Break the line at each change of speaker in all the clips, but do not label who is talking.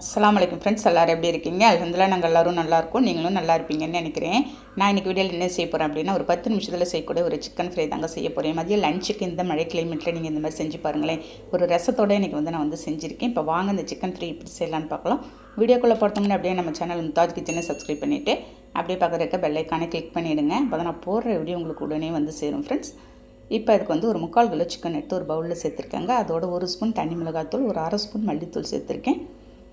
அஸ்லாம் வலைக்கம் ஃப்ரெண்ட்ஸ் எல்லோரும் எப்படி இருக்கீங்க? அலமதுல்லா நாங்கள் எல்லோரும் நல்லாயிருக்கும் நீங்களும் நல்லா இருப்பீங்கன்னு நினைக்கிறேன். நான் இன்றைக்கி வீடியோவில் என்ன செய்ய போகிறேன் அப்படின்னா ஒரு பத்து நிமிஷத்தில் செய்யக்கூடிய ஒரு சிக்கன் ஃப்ரை தாங்க செய்ய போகிறேன் மதியம் லஞ்சுக்கு இந்த மழை கிளைமேட்டில் நீங்கள் இந்த மாதிரி செஞ்சு பாருங்களேன். ஒரு ரசத்தோடு இன்றைக்கி வந்து நான் வந்து செஞ்சுருக்கேன். இப்போ வாங்க இந்த சிக்கன் ஃப்ரை இப்படி செய்யலான்னு பார்க்கலாம். வீடியோக்குள்ளே பார்த்தோம்னா அப்படியே நம்ம சேனல் முத்தாஜ் கிச்சனை சப்ஸ்கிரைப் பண்ணிவிட்டு அப்படியே பக்கத்தில் பெல்லைக்கானே கிளிக் பண்ணிவிடுங்க அப்போ தான் நான் போடுற வீடியோ உங்களுக்கு உடனே வந்து சேரும் ஃப்ரெண்ட்ஸ் இப்போ அதுக்கு வந்து ஒரு முக்கால் கிலோ சிக்கன் எடுத்து ஒரு பவுலில் சேர்த்துருக்கேங்க. அதோட ஒரு ஸ்பூன் தனி மிளகாத்தூள் ஒரு அரை ஸ்பூன் மல்லித்தூள் சேர்த்துருக்கேன்.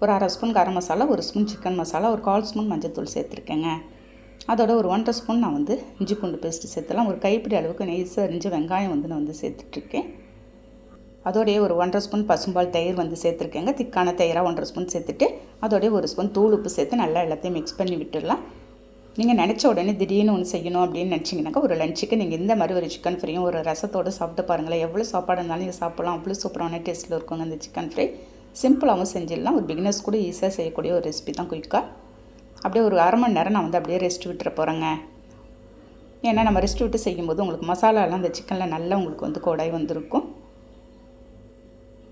ஒரு அரை ஸ்பூன் கரம் மசாலா ஒரு ஸ்பூன் சிக்கன் மசாலா ஒரு கால் ஸ்பூன் மஞ்சத்தூள் சேர்த்துருக்கேங்க. அதோட ஒரு ஒன்றரை ஸ்பூன் நான் வந்து இஞ்சி பூண்டு பேஸ்ட்டு சேர்த்துலாம் ஒரு கைப்பிடி அளவுக்கு நெய்ஸாக அரிஞ்சு வெங்காயம் வந்து நான் வந்து சேர்த்துட்ருக்கேன். அதோடைய ஒரு ஒன்றரை ஸ்பூன் பசும்பால் தயிர் வந்து சேர்த்துருக்கேங்க. திக்கான தயிராக ஒன்றரை ஸ்பூன் சேர்த்துட்டு அதோடைய ஒரு ஸ்பூன் தூள் உப்பு சேர்த்து நல்லா எல்லாத்தையும் மிக்ஸ் பண்ணி விட்டுடலாம். நீங்கள் நினச்ச உடனே திடீர்னு ஒன்று செய்யணும் அப்படின்னு நினச்சிங்கனாக்கா ஒரு லஞ்சுக்கு நீங்கள் இந்த மாதிரி ஒரு சிக்கன் ஃப்ரையும் ஒரு ரசத்தோடு சாப்பிட்டு பாருங்களேன். எவ்வளோ சாப்பாடு இருந்தாலும் நீங்கள் சாப்பிட்லாம். அவ்வளோ சூப்பரான டேஸ்ட்டில் இருக்குங்க இந்த சிக்கன் ஃப்ரை சிம்பிளாகவும் செஞ்சிடலாம். ஒரு பிகினர்ஸ் கூட ஈஸியாக செய்யக்கூடிய ஒரு ரெசிபி தான் குயிக்காக அப்படியே ஒரு அரை மணி நேரம் நான் வந்து அப்படியே ரெஸ்ட் விட்டுற போகிறேங்க ஏன்னா நம்ம ரெஸ்ட் விட்டு செய்யும்போது உங்களுக்கு மசாலாலாம் அந்த சிக்கனில் நல்லா உங்களுக்கு வந்து கொடாய் வந்திருக்கும்.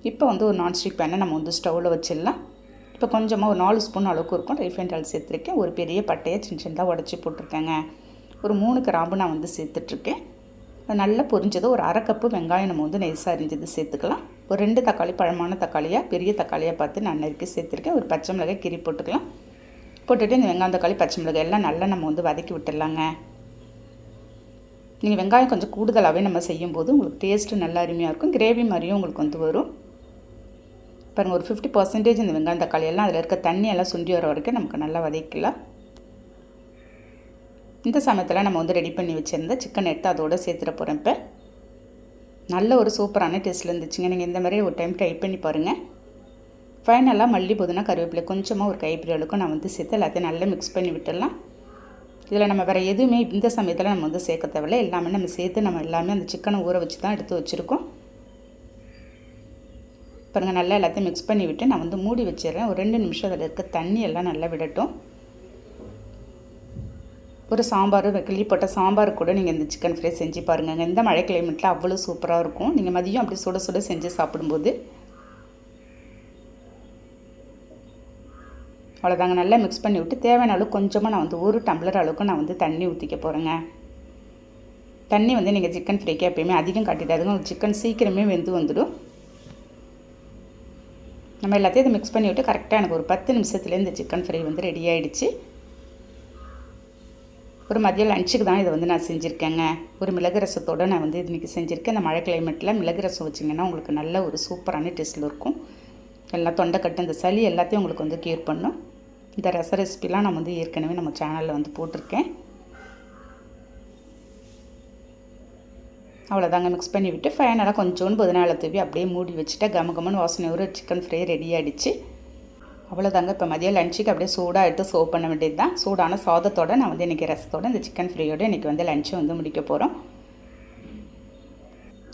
இப்போ வந்து ஒரு நான்ஸ்டிக் பேனை நம்ம வந்து ஸ்டவ்வில் வச்சிடலாம். இப்போ கொஞ்சமாக ஒரு நாலு ஸ்பூன் அளவுக்கு இருக்கும். ரிஃபைண்ட் ஆயில் சேர்த்துருக்கேன். ஒரு பெரிய பட்டையை சின்ன சின்னதாக உடச்சி போட்டிருக்கேங்க. ஒரு மூணு கிராம்பு நான் வந்து சேர்த்துட்ருக்கேன் அது நல்லா பொரிஞ்சது ஒரு அரை கப்பு வெங்காயம் நம்ம வந்து நெய்ஸாக அரிஞ்சது சேர்த்துக்கலாம். ஒரு ரெண்டு தக்காளி பழமான தக்காளியாக பெரிய தக்காளியாக பார்த்து நான் நறுக்கி சேர்த்துருக்கேன். ஒரு பச்சை மிளகாய் கிரி போட்டுக்கலாம். போட்டுட்டு இந்த வெங்காயம் தக்காளி பச்சை மிளகாய் எல்லாம் நல்லா நம்ம வந்து வதக்கி விட்டுடலாங்க. நீங்கள் வெங்காயம் கொஞ்சம் கூடுதலாகவே நம்ம செய்யும்போது உங்களுக்கு டேஸ்ட்டு நல்லா அருமையாக இருக்கும். கிரேவி மாதிரியும் உங்களுக்கு வந்து வரும். பாருங்கள் ஒரு ஃபிஃப்டி பர்சன்டேஜ் இந்த வெங்காயம் தக்காளி எல்லாம் அதில் இருக்க தண்ணியெல்லாம் சுண்டி வர வரைக்கும் நமக்கு நல்லா வதக்கலாம் இந்த சமயத்தில் நம்ம வந்து ரெடி பண்ணி வச்சுருந்த சிக்கன் எடுத்து அதோடு சேர்த்துட போகிறேன் இப்போ. நல்ல ஒரு சூப்பரான டேஸ்ட்டில் இருந்துச்சுங்க. நீங்கள் இந்த மாதிரி ஒரு டைம் ட்ரை பண்ணி பாருங்கள் ஃபைனலாக மல்லி புதினா கருவேப்பிலை கொஞ்சமாக ஒரு கைப்பிடி அளவுக்கு நான் வந்து சேர்த்து எல்லாத்தையும் நல்லா மிக்ஸ் பண்ணி விட்டுடலாம். இதில் நம்ம வேறு எதுவுமே இந்த சமயத்தில் நம்ம வந்து சேர்க்க தேவையில்ல. எல்லாமே நம்ம சேர்த்து நம்ம எல்லாமே அந்த சிக்கனை ஊற வச்சு தான் எடுத்து வச்சுருக்கோம். பாருங்கள் நல்லா எல்லாத்தையும் மிக்ஸ் பண்ணி விட்டு நான் வந்து மூடி வச்சிடுறேன். ஒரு ரெண்டு நிமிஷம் அதில் இருக்க தண்ணி எல்லாம் நல்லா விடட்டும். ஒரு சாம்பார் கிள்ளிப்பட்ட சாம்பார் கூட நீங்கள் இந்த சிக்கன் ஃப்ரை செஞ்சு பாருங்கள் இந்த மழை கிளைமேட்டில் அவ்வளோ சூப்பராக இருக்கும். நீங்கள் மதியம் அப்படி சுட சுட செஞ்சு சாப்பிடும்போது அவ்வளோதாங்க நல்லா மிக்ஸ் பண்ணி விட்டு தேவையான அளவுக்கு கொஞ்சமாக நான் வந்து ஒரு டம்ளர் அளவுக்கு நான் வந்து தண்ணி ஊற்றிக்க போகிறேங்க தண்ணி வந்து நீங்கள் சிக்கன் ஃப்ரைக்கு எப்பயுமே அதிகம் காட்டிடாதுங்க. சிக்கன் சீக்கிரமே வெந்து வந்துடும். நம்ம எல்லாத்தையும் இதை மிக்ஸ் பண்ணி விட்டு கரெக்டாக எனக்கு ஒரு பத்து நிமிஷத்துலேருந்து இந்த சிக்கன் ஃப்ரை வந்து ரெடி ஆகிடுச்சு ஒரு மதியம் லஞ்சுக்கு தான் இதை வந்து நான் செஞ்சுருக்கேங்க. ஒரு மிளகு ரசத்தோடு நான் வந்து இன்றைக்கி செஞ்சுருக்கேன். இந்த மழை கிளைமேட்டில் மிளகு ரசம் வச்சிங்கன்னா உங்களுக்கு நல்ல ஒரு சூப்பரான டேஸ்ட்டில் இருக்கும். எல்லாம் தொண்டைக்கட்டு இந்த சளி எல்லாத்தையும் உங்களுக்கு வந்து கியூர் பண்ணும். இந்த ரச ரெசிபிலாம் நான் வந்து ஏற்கனவே நம்ம சேனலில் வந்து போட்டிருக்கேன். அவ்வளோதாங்க மிக்ஸ் பண்ணி விட்டு ஃபைனலாக கொஞ்சோண்டு புதினால தூவி அப்படியே மூடி வச்சுட்டா கம கமன்னு வாசனை ஒரு சிக்கன் ஃப்ரை ரெடி ஆகிடுச்சு அவ்வளோதாங்க இப்போ மதியம் லஞ்சுக்கு அப்படியே சூடாக எடுத்து சர்வ் பண்ண வேண்டியது தான் சூடான சாதத்தோடு நான் வந்து இன்றைக்கி ரசத்தோடு இந்த சிக்கன் ஃப்ரையோடு இன்றைக்கி வந்து லஞ்சு வந்து முடிக்க போகிறோம்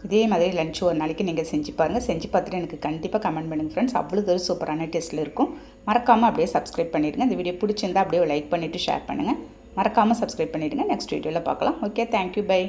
இதே மாதிரி லஞ்ச் ஒரு நாளைக்கு நீங்கள் செஞ்சு பாருங்கள் செஞ்சு பார்த்துட்டு எனக்கு கண்டிப்பாக கமெண்ட் பண்ணுங்கள் ஃப்ரெண்ட்ஸ் அவ்வளோ தூரம் சூப்பரான டேஸ்ட்டில் இருக்கும். மறக்காமல் அப்படியே சப்ஸ்கிரைப் பண்ணிடுங்க. இந்த வீடியோ பிடிச்சிருந்தா அப்படியே லைக் பண்ணிவிட்டு ஷேர் பண்ணுங்கள் மறக்காமல் சப்ஸ்கிரைப் பண்ணிவிடுங்க நெக்ஸ்ட் வீடியோவில் பார்க்கலாம். Okay thank you bye